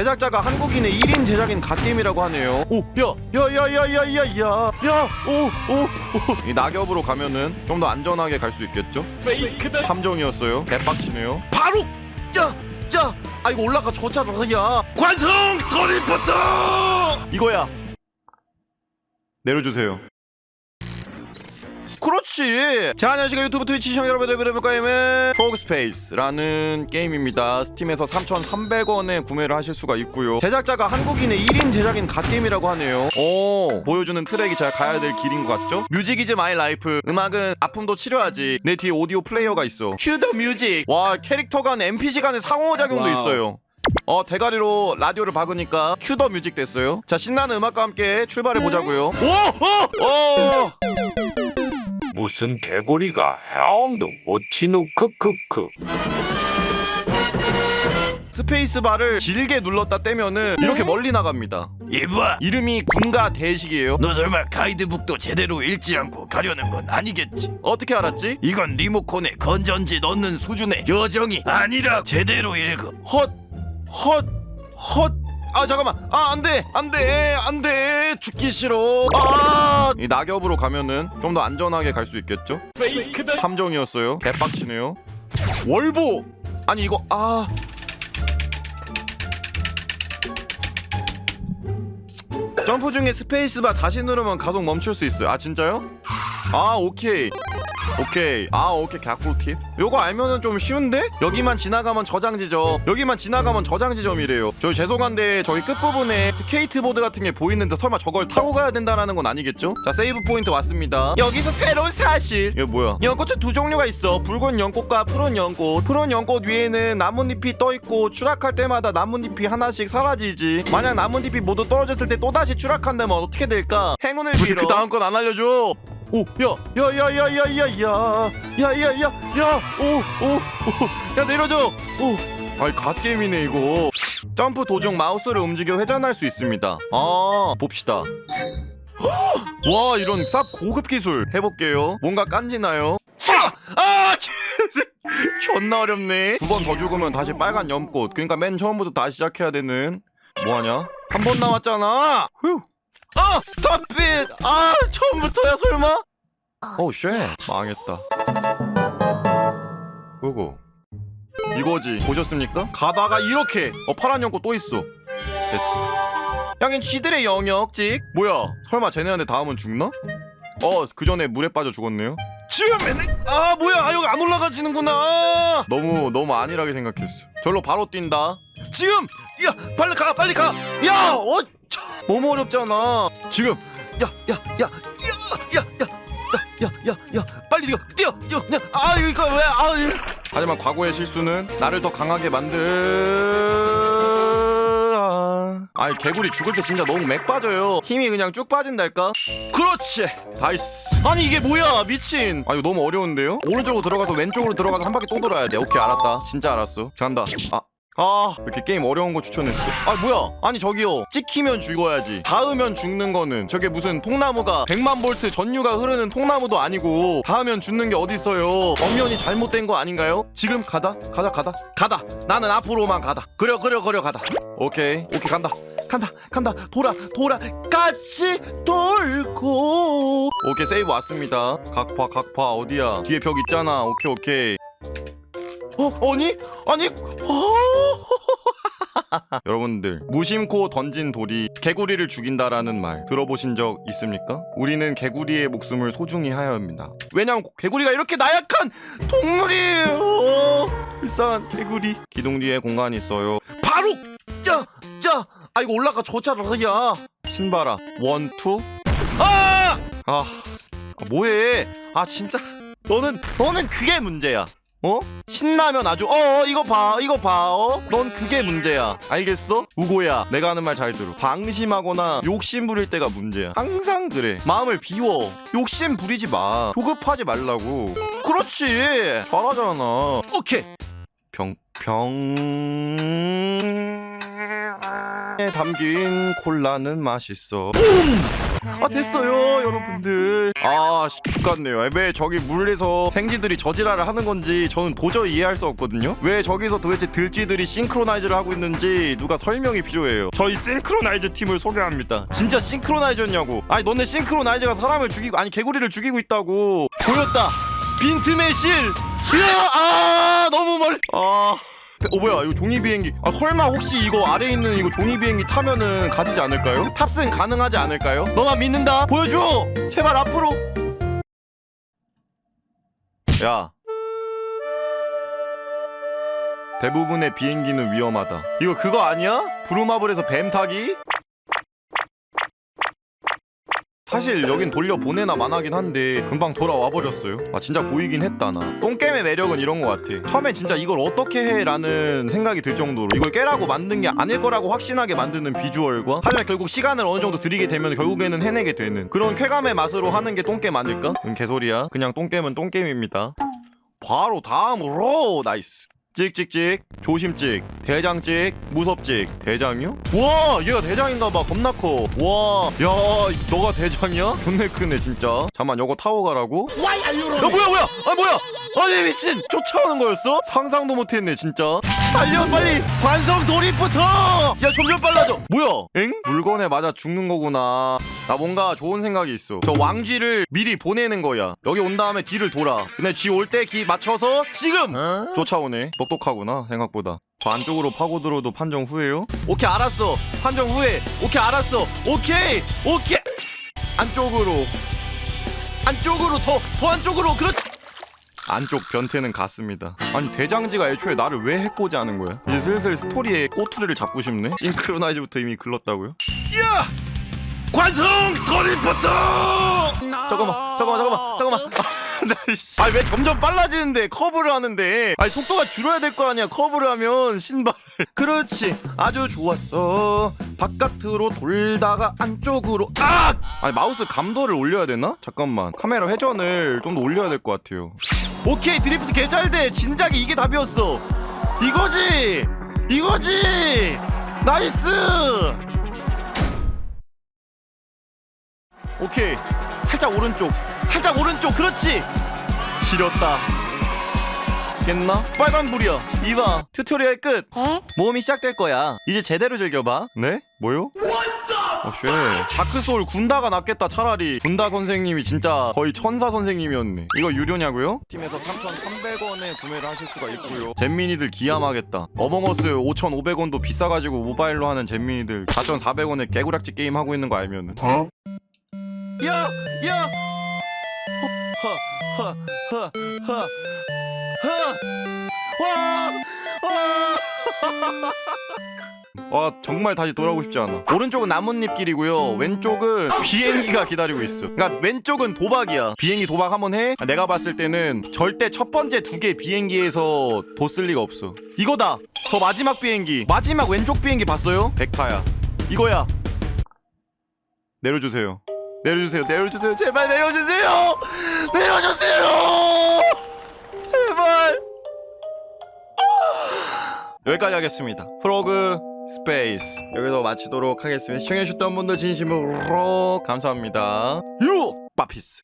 제작자가 한국인의 1인 제작인 갓게임이라고 하네요. 오, 야, 야, 야, 야, 야, 야, 야, 야, 오, 오, 오. 이 낙엽으로 가면은 좀 더 안전하게 갈 수 있겠죠? 페이크다. 함정이었어요. 개빡치네요. 바로, 야, 야, 아 이거 올라가 저잖아, 야. 관성 터리포터. 이거야. 내려주세요. 그렇지. 자, 안녕하십니까 유튜브 트위치 시청 여러분들 여러분 게임은 프로그스페이스라는 게임입니다. 스팀에서 3,300원에 구매를 하실 수가 있고요. 제작자가 한국인의 1인 제작인 갓게임이라고 하네요. 오, 보여주는 트랙이 제가 가야 될 길인 것 같죠? 뮤직 이즈 마이 라이프. 음악은 아픔도 치료하지. 내 뒤에 오디오 플레이어가 있어. 큐 더 뮤직. 와, 캐릭터 간 NPC 간의 상호작용도 와우. 있어요. 어 대가리로 라디오를 박으니까 큐더 뮤직 됐어요. 자 신나는 음악과 함께 출발해 보자고요. 오, 오, 오. 무슨 개구리가 못 치누 크크크. 스페이스 바를 길게 눌렀다 떼면은 이렇게 멀리 나갑니다. 이봐 이름이 군가 대식이에요. 너 설마 가이드북도 제대로 읽지 않고 가려는 건 아니겠지 어떻게 알았지? 이건 리모컨에 건전지 넣는 수준의 여정이 아니라 제대로 읽음 헛, 헛, 헛. 아 잠깐만. 아 안돼, 안돼, 안돼. 죽기 싫어. 아. 이 낙엽으로 가면은 좀 더 안전하게 갈 수 있겠죠? 페이크다. 함정이었어요. 개빡치네요. 월보. 아니 이거 아. 점프 중에 스페이스바 다시 누르면 가속 멈출 수 있어요. 아 진짜요? 아 오케이. 오케이. 아 오케이 개꿀 팁. 요거 알면은 좀 쉬운데? 여기만 지나가면 저장 지점. 여기만 지나가면 저장 지점이래요. 저 죄송한데 저기 끝부분에 스케이트보드 같은 게 보이는데 설마 저걸 타고 가야 된다라는 건 아니겠죠? 자 세이브 포인트 왔습니다. 여기서 새로운 사실. 이게 뭐야? 연꽃은 두 종류가 있어. 붉은 연꽃과 푸른 연꽃. 푸른 연꽃 위에는 나뭇잎이 떠 있고 추락할 때마다 나뭇잎이 하나씩 사라지지. 만약 나뭇잎이 모두 떨어졌을 때 또 다시 추락한다면 어떻게 될까? 행운을 빌어. 그 다음 건 안 알려줘. 오, 야, 야, 야, 야, 야, 야, 야, 야, 야, 야, 야, 오, 오, 오, 야 내려줘. 오, 아이 갓게임이네 이거. 점프 도중 마우스를 움직여 회전할 수 있습니다. 아, 봅시다. 와, 이런 쌉 고급 기술 해볼게요. 뭔가 깐지나요? 아, 아, 존나 어렵네. 두 번 더 죽으면 다시 빨간 연꽃. 그러니까 맨 처음부터 다시 시작해야 되는. 뭐하냐? 한 번 남았잖아. 휴. 아, 스탑핏. 아, 처음부터야 설마? 오, 쉣. 망했다. 그거. 이거지. 보셨습니까? 가다가 이렇게. 어, 파란 연꽃 또 있어. 됐어. 양인 쥐들의 영역 찍. 뭐야? 설마 쟤네한테 다음은 죽나? 어, 그 전에 물에 빠져 죽었네요. 지금에는 아 뭐야 아 여기 안 올라가지는구나 너무 너무 안일하게 생각했어 절로 바로 뛴다 지금 야 빨리 가 빨리 가야어 너무 어렵잖아 지금 야야야 야야야야야야야 빨리 뛰어 뛰어 뛰어 그냥. 아 이거 왜아 하지만 과거의 실수는 나를 더 강하게 만들 아이 개구리 죽을 때 진짜 너무 맥 빠져요. 힘이 그냥 쭉 빠진달까? 그렇지. 나이스. 아니 이게 뭐야 미친. 아 이거 너무 어려운데요? 오른쪽으로 들어가서 왼쪽으로 들어가서 한 바퀴 또 돌아야 돼. 오케이 알았다. 진짜 알았어. 간다. 아 아, 이렇게 게임 어려운 거 추천했어. 아, 뭐야? 아니, 저기요. 찍히면 죽어야지. 닿으면 죽는 거는 저게 무슨 통나무가 100만 볼트 전류가 흐르는 통나무도 아니고 닿으면 죽는 게 어딨어요. 엄연히 잘못된 거 아닌가요? 지금 가다? 가다, 가다? 가다. 나는 앞으로만 가다. 그려, 그려, 그려, 가다. 오케이. 오케이, 간다. 간다, 간다. 돌아, 돌아. 같이 돌고. 오케이, 세이브 왔습니다. 각파, 각파. 어디야? 뒤에 벽 있잖아. 오케이, 오케이. 어, 아니? 아니? 어? 여러분들 무심코 던진 돌이 개구리를 죽인다라는 말 들어보신 적 있습니까? 우리는 개구리의 목숨을 소중히 하여야 합니다. 왜냐면 개구리가 이렇게 나약한 동물이에요. 어, 불쌍한 개구리. 기둥 뒤에 공간이 있어요. 바로 야, 야. 아 이거 올라가 저잖아, 야. 신바라 원, 투. 아! 아, 아, 뭐해? 아 진짜. 너는 너는 그게 문제야. 어? 신나면 아주 어 이거 봐 이거 봐어넌 그게 문제야. 알겠어? 우고야. 내가 하는 말 잘 들어. 방심하거나 욕심 부릴 때가 문제야. 항상 그래. 마음을 비워. 욕심 부리지 마. 조급하지 말라고. 그렇지. 잘하잖아. 오케이. 병 병에 담긴 콜라는 맛있어 아 됐어요 여러분들. 아 씨, 죽겠네요. 왜 저기 물에서 생쥐들이 저지랄을 하는 건지 저는 도저히 이해할 수 없거든요. 왜 저기서 도대체 들쥐들이 싱크로나이즈를 하고 있는지 누가 설명이 필요해요. 저희 싱크로나이즈 팀을 소개합니다. 진짜 싱크로나이즈였냐고. 아니 너네 싱크로나이즈가 사람을 죽이고 아니 개구리를 죽이고 있다고. 보였다. 빈틈의 실. 이야 아 너무 멀 아. 어 뭐야 이거 종이 비행기 아 설마 혹시 이거 아래 있는 이거 종이 비행기 타면은 가지지 않을까요? 탑승 가능하지 않을까요? 너만 믿는다 보여줘 제발 앞으로 야 대부분의 비행기는 위험하다 이거 그거 아니야? 브루마블에서 뱀 타기? 사실 여긴 돌려보내나 만하긴 한데 금방 돌아와 버렸어요. 아 진짜 보이긴 했다 나. 똥겜의 매력은 이런 것 같아. 처음엔 진짜 이걸 어떻게 해 라는 생각이 들 정도로 이걸 깨라고 만든 게 아닐 거라고 확신하게 만드는 비주얼과 하지만 결국 시간을 어느 정도 들이게 되면 결국에는 해내게 되는 그런 쾌감의 맛으로 하는 게 똥겜 아닐까? 응 개소리야. 그냥 똥겜은 똥겜입니다. 바로 다음으로! 나이스 찍찍찍 조심찍 대장찍 무섭찍. 대장이요? 와 얘가 대장인가봐. 겁나 커 와 야 너가 대장이야? 존내 크네 진짜. 잠만 요거 타고 가라고? 야 뭐야 뭐야? 아 뭐야? 아니 미친! 쫓아오는 거였어? 상상도 못했네 진짜. 달려 빨리! 관성 돌입부터! 야 점점 빨라져! 뭐야? 엥? 물건에 맞아 죽는 거구나 나 뭔가 좋은 생각이 있어. 저 왕쥐를 미리 보내는 거야. 여기 온 다음에 뒤를 돌아. 근데 쥐 올 때 기 맞춰서 지금! 쫓아오네. 똑똑하구나 생각보다. 저 안쪽으로 파고들어도 판정 후에요? 오케이 알았어. 판정 후에 오케이 알았어. 오케이! 오케이! 안쪽으로. 안쪽으로 더더 안쪽으로. 그렇. 안쪽 변태는 갔습니다. 아니 대장지가 애초에 나를 왜 해코지 하는 거야? 이제 슬슬 스토리의 꼬투리를 잡고 싶네? 싱크로나이즈부터 이미 글렀다고요? 야 관성 거리부터! 잠깐만 잠깐만 잠깐만 잠깐만. 나이씨. 아왜 점점 빨라지는데 커브를 하는데? 아니 속도가 줄어야 될 거 아니야. 커브를 하면 신발. 그렇지. 아주 좋았어. 바깥으로 돌다가 안쪽으로. 아! 아니 마우스 감도를 올려야 되나? 잠깐만. 카메라 회전을 좀 더 올려야 될 것 같아요. 오케이 드리프트 개잘돼. 진작에 이게 답이었어. 이거지! 이거지! 나이스 오케이. 살짝 오른쪽. 살짝 오른쪽. 그렇지. 지렸다. 겠나? 빨간불이야. 이봐. 튜토리얼 끝. 모험이 시작될 거야. 이제 제대로 즐겨봐. 네? 뭐요? 어쉣. 다크소울 군다가 낫겠다 차라리. 군다 선생님이 진짜 거의 천사 선생님이었네. 이거 유료냐고요? 팀에서 3,300원에 구매를 하실 수가 있고요. 잼민이들 기함하겠다. 어몽어스 5,500원도 비싸가지고 모바일로 하는 잼민이들 4,400원에 개구락지 게임 하고 있는 거 알면은. 어? 야! 야! 허, 허, 허, 허, 허. 와! 와! 와 정말 다시 돌아오고 싶지 않아 오른쪽은 나뭇잎길이고요 왼쪽은 비행기가 기다리고 있어 그러니까 왼쪽은 도박이야 비행기 도박 한번 해? 아, 내가 봤을 때는 절대 첫 번째 두 개 비행기에서 도쓸 리가 없어 이거다 저 마지막 비행기 마지막 왼쪽 비행기 봤어요? 백파야 이거야 내려주세요 내려주세요 내려주세요 제발 내려주세요! 내려주세요! 제발! 여기까지 하겠습니다. 프로그 스페이스 여기서 마치도록 하겠습니다. 시청해주셨던 분들 진심으로 감사합니다. 유! 빠피스